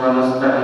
Vamos para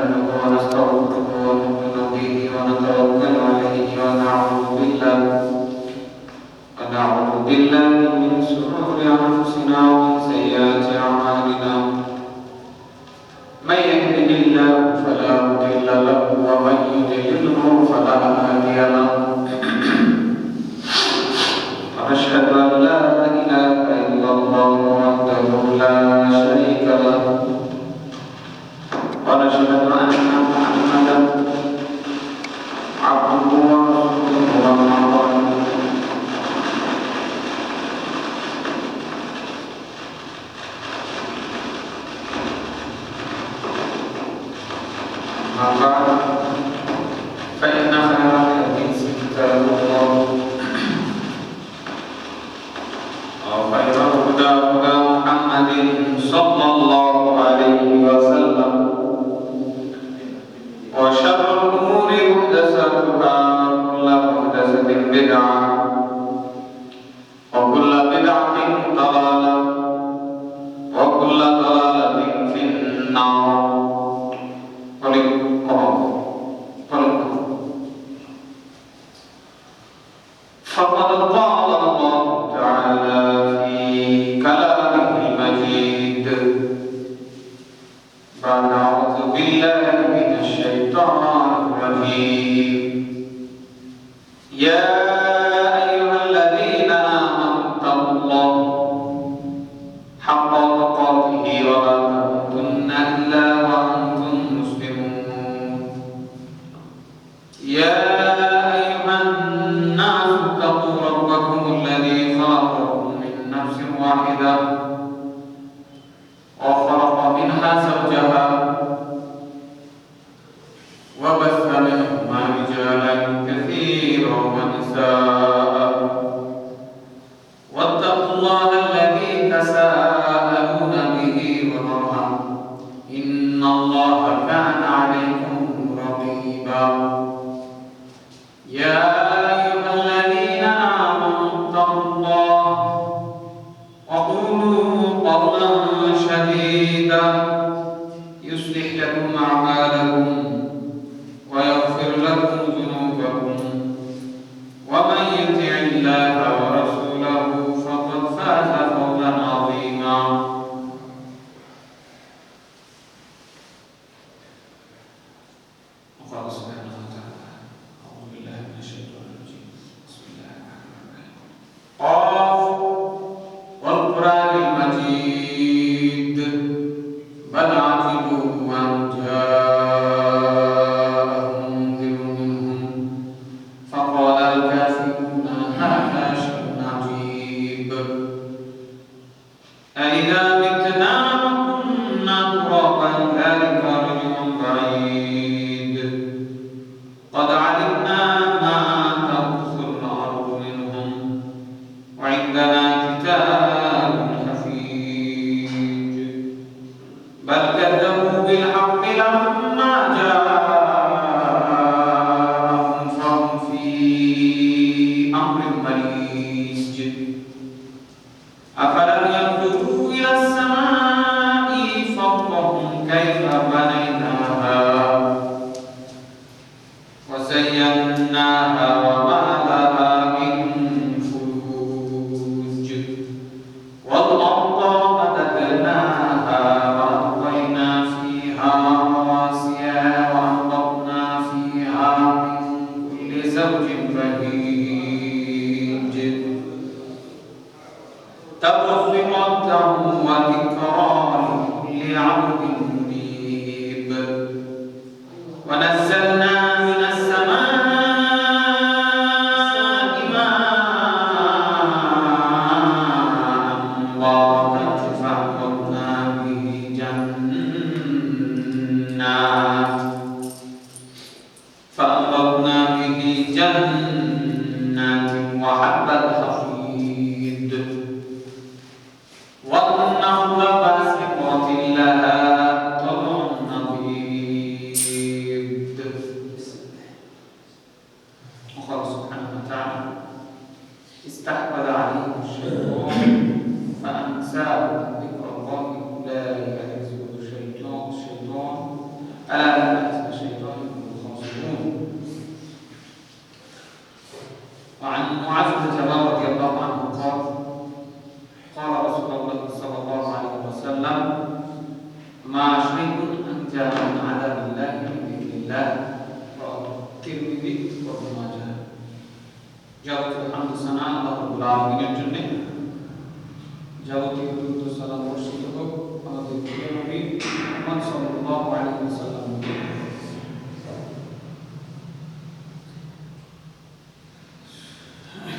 زوج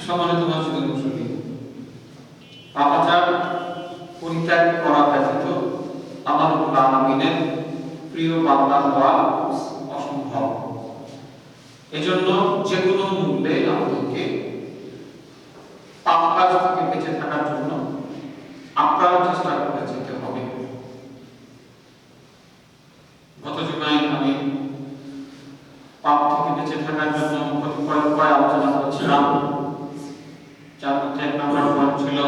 সম্মানিত মসজিদের মুসল্লি পাপাচার পরিত্যাগ করা ব্যতীত আমার আলমিনের প্রিয় বান্দা হওয়া অসম্ভব। এজন্য যে মূল্যে আমাদেরকে পাপ কাজ থেকে বেঁচে থাকার জন্য আপ্রাণ চেষ্টা করে যেতে হবে গত জুমায় আমি পাপ থেকে বেঁচে থাকার জন্য কতিপয় উপায় আলোচনা করেছিলাম যার মধ্যে এক নম্বর পয়েন্ট ছিল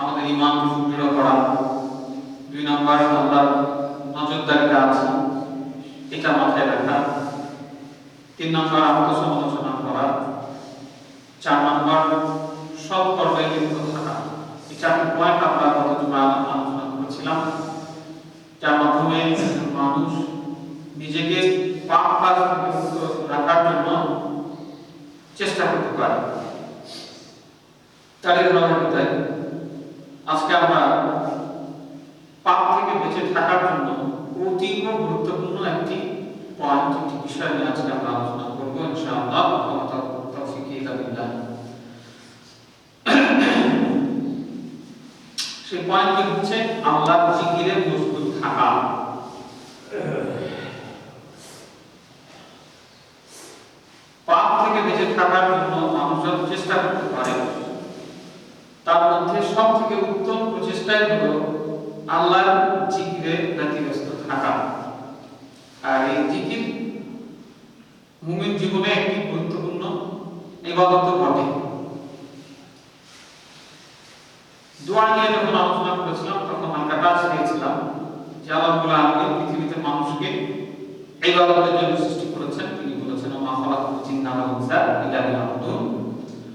আমাদের ইমানকে সুদৃঢ় করা দুই নম্বর আল্লাহ নজরদারিতে আছে এটা মাথায় রাখা। তিন নম্বর আত্মসমালোচনা করা। চার নম্বর, সব কর্মে লিপ্ত থাকা এই চারটি পয়েন্ট আমরা গত জুমায় আলোচনা করেছিলাম। যার মাধ্যমে মানুষ নিজেকে পাপ কাজ রাখার জন্য চেষ্টা করতে পারে। তারই ধারাবাহিকতায় আজকে আমরা পাপ থেকে বেঁচে থাকার জন্য অতীব গুরুত্বপূর্ণ একটি পয়েন্ট একটি বিষয় নিয়ে আজকে আমরা আলোচনা করব, ইনশাআল্লাহ। আল্লাহ তৌফিক ইল্লাহ সেই পয়েন্টটি হচ্ছে আল্লাহর জিকিরে মজবুত থাকা। পাপ থেকে বেঁচে থাকার জন্য মানুষ চেষ্টা করতে পারে। তার মধ্যে সব থেকে উত্তম প্রচেষ্টাই হলো আল্লাহর জিকিরে ব্যতিব্যস্ত থাকা। আর এই জিকির মুমিন জীবনে একটি গুরুত্বপূর্ণ ইবাদত বটে দোয়া নিয়ে যখন আলোচনা করেছিলাম, তখন হালকা টাচ দিয়েছিলাম যে আল্লাহ রাব্বুল আলামিন পৃথিবীতে মানুষকে ইবাদতের জন্য সৃষ্টি করেছেন। তিনি বলেছেন মা খালাকুল জিন্না ওয়াল ইনসা ইল্লা লিয়াবুদুন।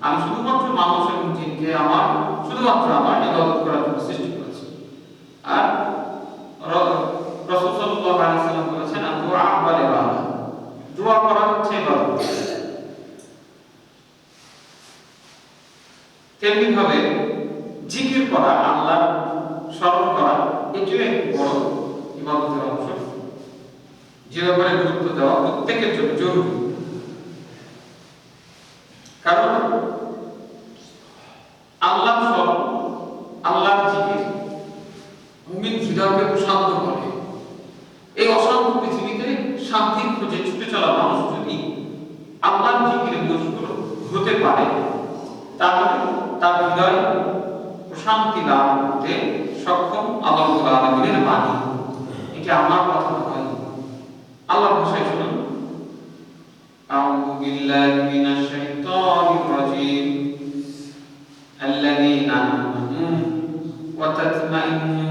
আমি শুধুমাত্র মানুষ এবং জিনকে আমার, শুধুমাত্র আমার ইবাদত করার জন্য সৃষ্টি করেছি। আর রাসূল সাল্লাল্লাহু আলাইহি সাল্লাম বলেছেন আর দোয়া ওয়াল ইবাদত দোয়া করা হচ্ছে ইবাদত তেমনি ভাবে জিকির করা, আল্লাহ স্মরণ করা, এটিও একটি বড় ইবাদতের অংশ। যে ব্যাপারে গুরুত্ব দেওয়া প্রত্যেকের জন্য জরুরি। কারণ আল্লাহ সব আল্লাহর জিকির মুমিন হৃদয়কে প্রশান্ত করে। এই অশান্ত পৃথিবীতে শান্তির খোঁজে ছুটে চলা মানুষ যদি আল্লাহর জিকিরে মজবুর হতে পারে, তাহলে তার হৃদয় প্রশান্তি লাভ করতে সক্ষম আল্লাহ আলমিনের বাণী এটা আমার কথা নয় আল্লাহ ভাষায় শুনুন أعوذ بالله من الشيطان الرجيم الذين آمنوا وتطمئن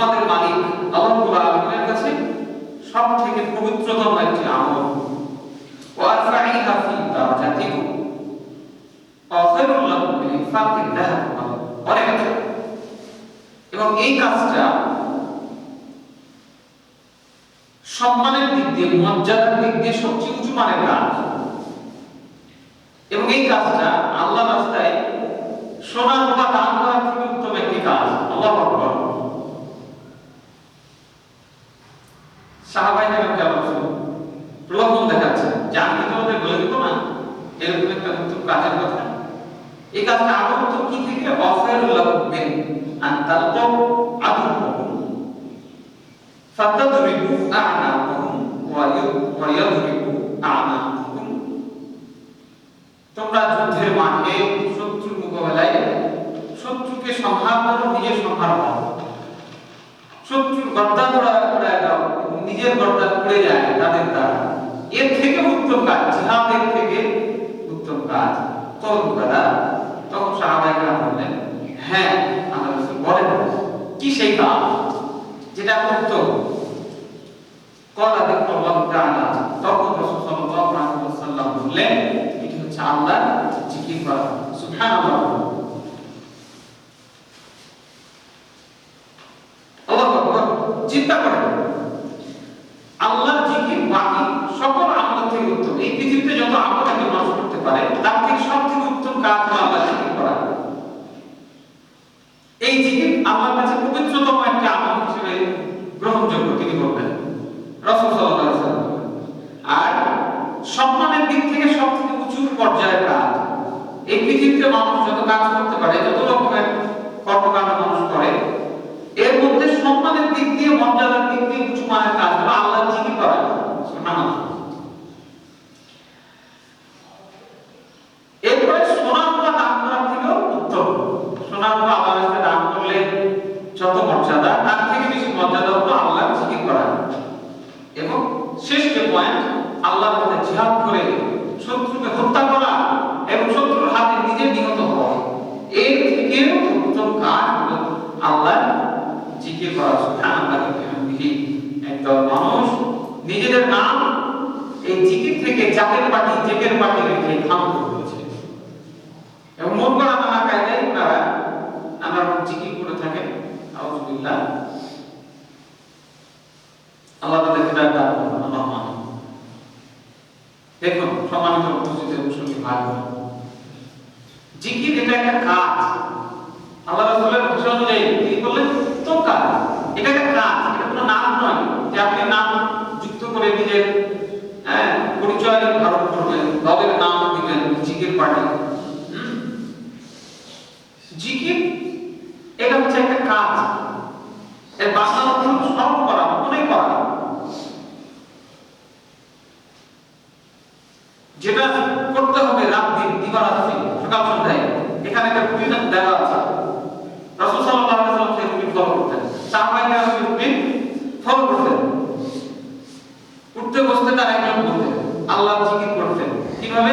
তোমাদের মালিক, আল্লাহ আলামিনের কাছে সব থেকে পবিত্রতম একটি আমল। ওয়ারফাইহা ফি দারাজাতিকুম অখৈরুল লাকুম মিন ইনফাকিল যাহাব অনেক এবং এই কাজটা সম্মানের দিক দিয়ে, মর্যাদার দিক দিয়ে সবচেয়ে উঁচু মানের কাজ। এবং এই কাজটা আল্লাহ রাস্তায় সোনা রূপা দান করার থেকে উত্তম একটি কাজ আল্লাহ আকবার কাজের কথা। এই কাজটা আরও কি থেকে? অফেরুল্লাহ বিন আন তালকাউ আদুকুম ফাতাদরিবু আ'নাকুম ওয়া ইয়াদরিবু আ'নাকুম তোমরা যুদ্ধের মাঠে শত্রুর মোকাবেলায় শত্রুকে সংহার করো নিজের সংহার হও শত্রুর উড়ায় উড়ায় দাও নিজের গর্দান উড়ে যায়, তাদের দ্বারা। এর থেকে উত্তম কাজ জিহাদের থেকে উত্তম কাজ তখন দাদা তখন সাহাবাই বললেন হ্যাঁ আল্লাহ বলেন, কি সেই কাজ? যেটা উত্তম আল্লাহ তখন আল্লাহু আকবার চিন্তা করেন আল্লাহর জিকির বাকি সকল আমল থেকে উত্তম এই পৃথিবীতে যত আমল একজন মানুষ করতে পারে তার থেকে সব থেকে উত্তম কাজ হলো আল্লাহ জিকির করা এই জিকির আল্লাহর কাছে পবিত্রতম একটা আমল হিসেবে গ্রহণযোগ্য তিনি বলবেন রাসূল সাল্লাল্লাহু আলাইহি ওয়াসাল্লাম আর সম্মানের দিক থেকে সব থেকে উঁচু পর্যায়ের কাজ এই পৃথিবীতে মানুষ যত কাজ করতে পারে যত রকমের কর্মকাণ্ড মানুষ করে এর মধ্যে সম্মানের দিক দিয়ে মর্যাদার দিক দিয়ে উঁচু মানের কাজ হলো আল্লাহ জিকির করা সুবহানাল্লাহ এরপরে সোনা রূপা দান করার থেকেও উত্তম সোনা রূপা আল্লাহর রাস্তায় দান করলে যত মর্যাদা তার থেকে বেশি মর্যাদা হলো আল্লাহ জিকির করা এবং শেষ যে পয়েন্ট আল্লাহর পথে জিহাদ করে শত্রুকে হত্যা করা এবং শত্রুর হাতে নিজে নিহত হওয়া এর থেকে উত্তম কাজ হলো আল্লাহ জিকির করা সুবহানাল্লাহি ওয়া বিহামদিহি একদল মানুষ নিজেদের নাম এই জিকির থেকে জাকের পাটি জেকের পাটি রেখে থামতে হয়েছে এবং মন করা নানা কায়দায় তারা নানা রকম জিকির করে থাকেন আউযুবিল্লাহ আল্লাহ তাদের হৃদয় দান করুন আল্লাহ আমিন দেখুন সম্মানিত উপস্থিত ভাই বোন, জিকির এটা একটা কাজ? আল্লাহ রাসূলের ভাষা অনুযায়ী তিনি বললেন তো কাজ। এটা একটা কাজ। এটা কোনো নাম নয় যে আপনি নাম যুক্ত করে নিজের হ্যাঁ পরিচয় ধারণ করবেন দলের নাম দিবেন জিকির পার্টি? জিকির এটা হচ্ছে একটা কাজ। এর বাংলা অর্থ হলো স্মরণ করা মনে করা যেটা করতে হবে দিন দিবারাত্রি সকাল সন্ধ্যায় এখানে একটা রুটিন দেওয়া আছে রাসূল সাল্লাল্লাহু আলাইহি ওয়াসাল্লাম সেই ফলো করতেন। সাহাবায়ে কেরাম সেই ফলো করতেন। উঠতে বসতে তার একজন বলতেন, আল্লাহ জিকির করতেন। কীভাবে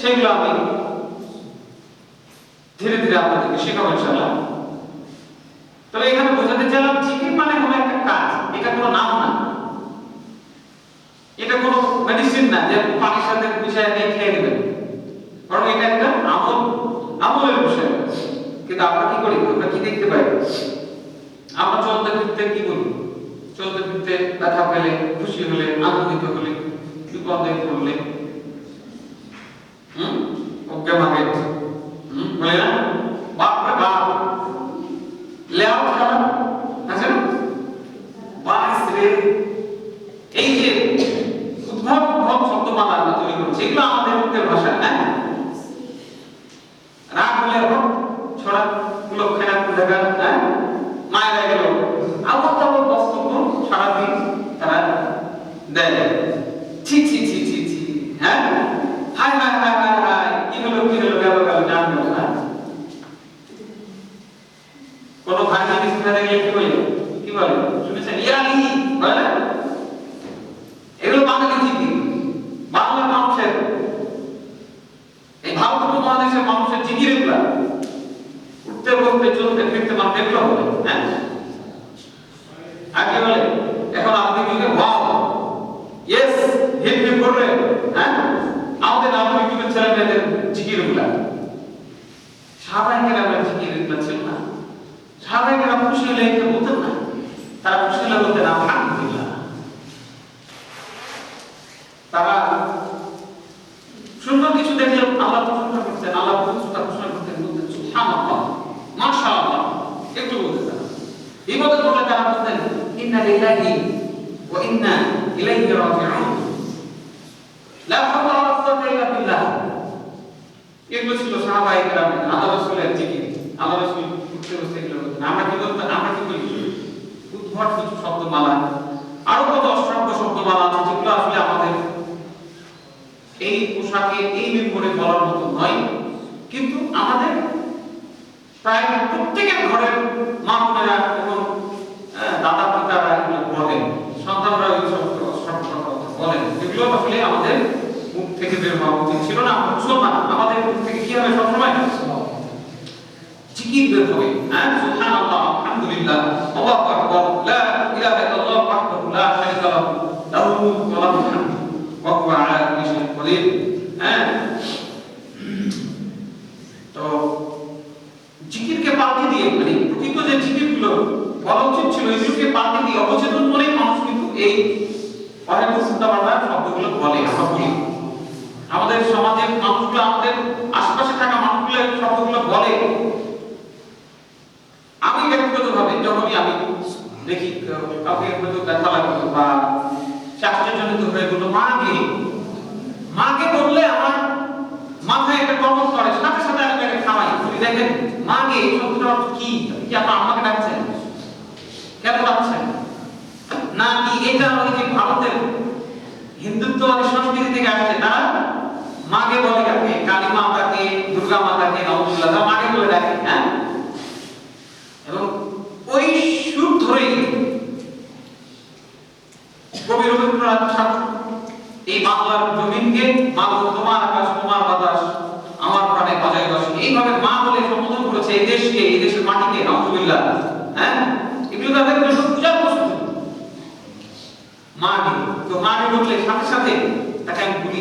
সেগুলো আমি ধীরে ধীরে আপনাদেরকে শেখাবো ইনশাআল্লাহ। তবে এখানে বোঝাতে চাইলাম, জিকির মানে হলো একটা কাজ। এটা কোনো নাম না। এটা কোনো মেডিসিন না যে পানির সাথে মিশিয়ে দিয়ে খেয়ে নেবেন। বরং এটা একটা আমল, আমলের বিষয়। কিন্তু আমরা কি করি? আমরা কি দেখতে পাই? আমরা চলতে ফিরতে কি করি চলতে ফিরতে ব্যথা পেলে, খুশি হলে, আনন্দিত হলে, বিপদে পড়লে, হুম? ওকে মাগে হুম? বলে না বাপ রে বাপ লেআউট খেলা আছে না বাস রে এই যে উদ্ভব উদ্ভব শব্দমালা আমরা তৈরি করছি এগুলো আমাদের মুখের ভাষা হ্যাঁ রাগ হলে হোক ছড়া গুলো খেলা দেখা হ্যাঁ মায়েরা গেল আবার তারপর বস্তুগুলো সারাদিন তারা দেয় ছি ছি ছি ছি ছি হ্যাঁ hi hi hi hi hi কি হলো কি হলো গেল গেল জানলো না কোন ভাই যদি সেখানে গেলে কি বলে কি বলে শুনেছেন ইয়ালি বলে না? এগুলো বাঙালি জিকি বাংলা মানুষের এই ভারত উপমহাদেশের মানুষের জিকির এগুলা বসতে চলতে ফিরতে মানুষ এগুলো হবে হ্যাঁ? আগে বলে? এখন আপনি যুগে ওয়াও ইয়েস হিপ করবে হ্যাঁ? আমাদের আধুনিক যুগের ছেলে মেয়েদের জিকিরগুলা। সাহাবাহিকের আমরা জিকির ছিল না। সাহাবাহিকেরা খুশি হলে বলতেন না? তারা খুশি হলে বলতেন তারা সুন্দর কিছু দেখলে আল্লাহ প্রশংসা করতেন আল্লাহ প্রশংসা ঘোষণা করতেন বলতেন সুবহানাল্লাহ লিল্লাহি ওয়া ইন্না ইলাইহি রাজিউন লা হাওলা ওয়ালা কুওয়াতা ইল্লা বিল্লাহ এগুলো ছিল সাহাবায়ে কেরাম, আল্লাহ রাসূলের জিকির। আল্লাহ রাসূল উঠতে বসতে এগুলো। আমরা কি করতাম আমরা কি করি? উদ্ভট কিছু শব্দমালা। আরও কত অসংখ্য শব্দমালা আছে যেগুলো আসলে আমাদের এই পোশাকে, এই মেম্বরে বলার মতো নয়। কিন্তু আমাদের প্রায় প্রত্যেকের ঘরের মা বোনেরা এবং দাদা পিতারা এগুলো বলেন সন্তানরা এই সব সব কথা বলেন এগুলো আসলে আমাদের মুখ থেকে বের হওয়া উচিত ছিল না আমরা মুসলমান আমাদের মুখ থেকে কি হবে সবসময় জিকির বের হবে হ্যাঁ সুবহানাল্লাহ আলহামদুলিল্লাহ আল্লাহু আকবার লা ইলাহা ইল্লাল্লাহ ওয়াহদাহু লা শারীকা লাহু লাহুল মুলকু ওয়া লাহুল হামদ ওয়া হুয়া আলা কুল্লি শাইইন কদির হ্যাঁ তো জিকিরকে পাল্টে দিয়ে মানে প্রকৃত যে জিকিরগুলো বলা উচিত ছিল এগুলোকে পাল্টে দিয়ে অবচেতন মনেই মানুষ কিন্তু এই অহেতু চিন্তাভাবনা শব্দগুলো বলে আমরা বলি আমাদের সমাজের মানুষগুলো আমাদের আশেপাশে থাকা মানুষগুলো এই শব্দগুলো বলে আমি ব্যক্তিগতভাবে যখনই আমি দেখি কেউ- কাউকে হয়তো ব্যথা লাগল বা সে আশ্চর্যজনিত হয়ে বলল মা গে মাকে বললে আমার মাথায় একটা কর্মক করে সাথে সাথে আমি তাকে খাওয়াই বলি দেখেন মা গে এই শব্দটার অর্থ কি কি আপনার আমাকে ডাকছেন কেন ডাকছেন না কি এটা ওই যে ভারতের হিন্দুত্ববাদী সংস্কৃতি থেকে আসছে তারা মাকে বলে কাকে? কালী মাতাকে দুর্গা মাতাকে নবদুল্লাহ মাকে বলে ডাকে হ্যাঁ? এবং ওই সুর ধরেই কবি রবীন্দ্রনাথ ঠাকুর এই বাংলার জমিনকে মা তোমার আকাশ তোমার বাতাস আমার প্রাণে বাজাই বাসি। এইভাবে মা বলে সম্বোধন করেছে এই দেশকে, এই দেশের মাটিকে নজরুল্লাহ হ্যাঁ? এগুলো তাদের জন্য পূজার বস্তু। মাকে তো মাকে বললে সাথে সাথে তাকে আমি বলি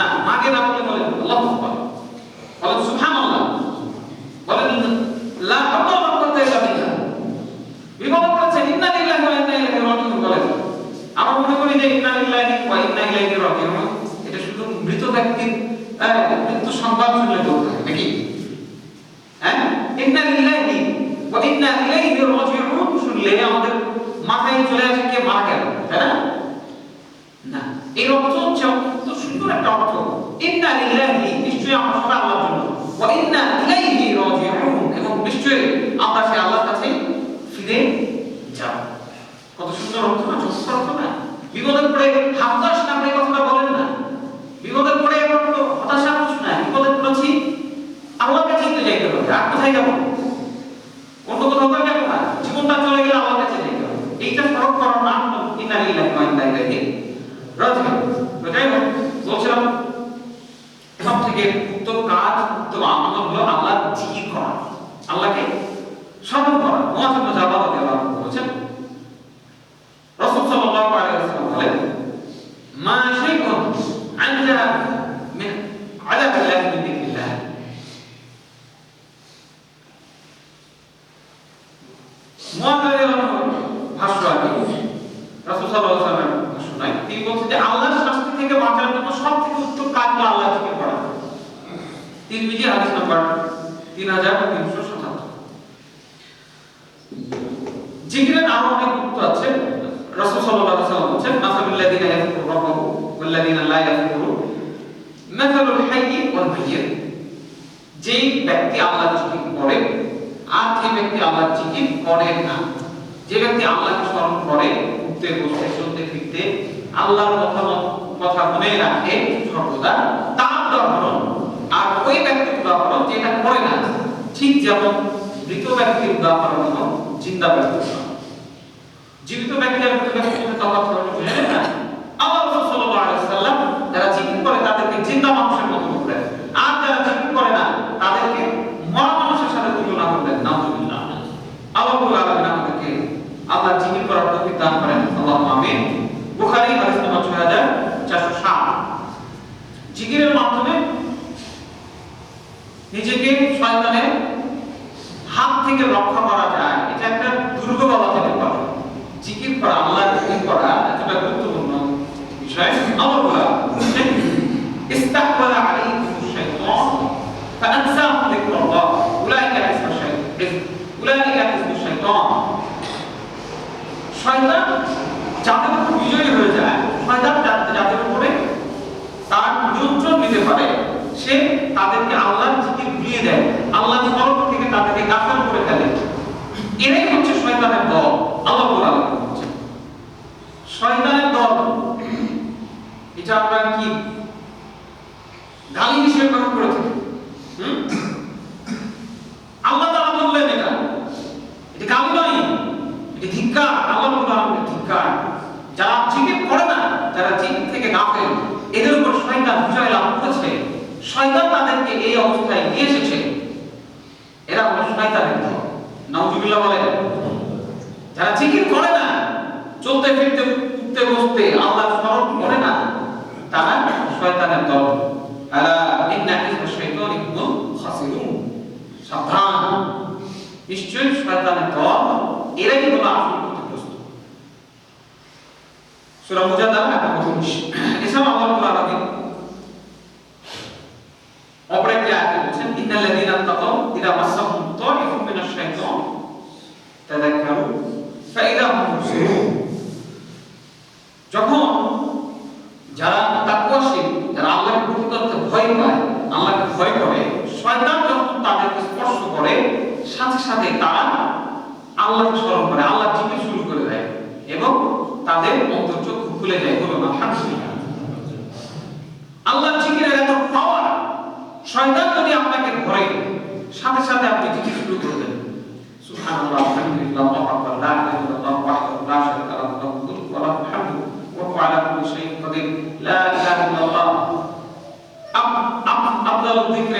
না, মাকে না বলে বলেন আল্লাহ বলেন সুবহানাল্লাহ। বলেন লা হাওলা ওয়ালা কুওয়াতা ইল্লা বিল্লাহ। বিপদ পড়েছেন ইন্না লিল্লাহি ওয়া ইন্না ইলাইহি রাজিউন বলেন আমরা মনে করি যে, ইন্না লিল্লাহি ওয়া ইন্না ইলাইহি রাজিউন এটা শুধু মৃত ব্যক্তির মৃত্যু সংবাদ শুনলে চলবে নাকি? হ্যাঁ? ইন্না লিল্লাহি ওয়া ইন্না ইলাইহি রাজিউন শুনলে আমাদের মাথায় চলে আসে, কে মারা গেল? তাই না? না। এই অর্থ হচ্ছে সুন্দর একটা অর্থ। ইন্না লিল্লাহি নিশ্চয়ই আমরা সবাই আল্লাহর জন্য। ওয়া ইন্না ইলাইহি রাজিউন এবং নিশ্চয়ই আমরা সেই আল্লাহর কাছে ফিরে যাব। কত সুন্দর অর্থ না চমৎকার অর্থ না। বিপদে পড়ে হাফদাস নামে কথাটা বলেন না। বিপদে পড়ে এবার তো হতাশা কিছু না বিপদে পড়েছি আল্লাহর কাছে তো যাইতে হবে, আর কোথায় যাব? অন্য কোথাও তো যাব না। জীবনটা চলে গেলে আল্লাহর কাছে যাইতে হবে। এইটা ফরক করার নাম হলো ইন্না লিল্লাহি ওয়া ইন্না ইলাইহি রাজিউন তো যাই হোক বলছিলাম সব থেকে উত্তম কাজ উত্তম আমল হলো আল্লাহ জিকির করা আল্লাহকে স্মরণ করা মুআজ ইবনে জাবাল রাদিয়াল্লাহু আনহু বলেছেন রাসূল সাল্লাল্লাহু আলাইহি ওয়াসাল্লাম বলেন মা শাইউন আনজা মিন আলা বিল্লাহি মিন যিকরিল্লাহ মুআজ রাদিয়াল্লাহু আনহু ভাষ্য আর কি রাসূল সাল্লাল্লাহু আলাইহি ওয়াসাল্লামের ভাষ্য নাই তিনি বলছেন যে আল্লাহর শাস্তি থেকে বাঁচার জন্য সবথেকে উত্তম কাজ হলো আল্লাহ জিকির করা তিরমিজি হাদিস নাম্বার 3377 জিকিরের আরও অনেক গুরুত্ব আছে। রাসূল সাল্লাল্লাহু আলাইহি ওয়াসাল্লাম বলেন মাসালুল লাযিনা ইয়াযকুরু রাব্বাহু ওয়াল লাযিনা লা ইয়াযকুরু মাসালুল হাইয়্যি ওয়াল মাইয়্যিত যেই ব্যক্তি আল্লাহর জিকির করে, আর যে ব্যক্তি আল্লাহর জিকির করে না, যে ব্যক্তি আল্লাহকে স্মরণ করে উঠতে বসতে চলতে ফিরতে আল্লাহর কথা কথা মনে রাখে সর্বদা, তার উদাহরণ। আর ওই ব্যক্তির উদাহরণ যেটা করে না, ঠিক যেমন মৃত ব্যক্তির উদাহরণ জিন্দা ব্যক্তির উদাহরণ। জীবিত ব্যক্তি আর না আল্লাহ রাসূল সাল্লাল্লাহু আলাইহি সাল্লাম যারা জিকির করে তাদেরকে জিন্দা মানুষের মতো আর যারা করে না, তাদেরকে মরা মানুষের সাথে তুলনা করলেন নাউজুবিল্লাহ। আল্লাহ রাব্বুল আলামিন আমাদেরকে আল্লাহ জিকির করার তৌফিক দান করেন। আমিন। এরাই হচ্ছে শয়তানের দল। আল্লাহ বলে বলছে। শয়তানের দল। এটা আমরা কি? গালি হিসেবে ব্যবহার করে থাকি। আল্লাহ তাআলা বললেন এটা। এটা গালি নয়। এটা ধিক্কার। আল্লাহ বললেন ধিক্কার। যারা জিকির করে না যারা জিকির থেকে গাফেল। এদের উপর শয়তান বিজয় লাভ করেছে। শয়তান তাদেরকে এই অবস্থায় নিয়ে এসেছে। এরা হলো বলেন যারা জিকির করে না। চলতে, ফিরতে, উঠতে, বসতে, আল্লাহ স্মরণ করে না। তারা শয়তানের দল। আলা ইন্না হিজবা শাইতানি হুমুল খাসিরুন। সাবধান। নিশ্চয়ই শয়তানের দল, এরাই হলো আসল ক্ষতিগ্রস্ত। মুজাদালা আয়াত নম্বর 19 এছাড়া আল্লাহ তাআলা আগে অপর একটি আয়াতে বলছেন, ইন্নাল্লাযীনা তাকাউ ইযা মাসাহুম তাইফুম মিনাশ শাইতান তাযাক্কারু যখন যারা তাকওয়াশীল যারা আল্লাহকে ভক্তি ভয় পায়, আল্লাহকে ভয় করে, শয়তান যখন তাদেরকে স্পর্শ করে, সাথে সাথে তারা আল্লাহকে স্মরণ করে, আল্লাহ জিকির শুরু করে দেয় এবং তাদের অন্তর্চক্ষু খুলে যায় বলুন আলহামদুলিল্লাহ আল্লাহর জিকিরের এত পাওয়ার শয়তান যদি আপনাকে ধরে সাথে সাথে আপনি জিকির শুরু করে দেন। সুবহানাল্লাহ, আলহামদুলিল্লাহ আল্লাহু আকবার লা ইলাহা ইল্লাল্লাহ ওয়াহদাহু লা শারীকা লাহু লাহুল মুলকু ওয়া লাহুল হামদু ওয়া হুয়া আলা কুল্লি শাইইন কাদির লা ইলাহা ইল্লাল্লাহ আব- আব- আফদালুল যিকরি লা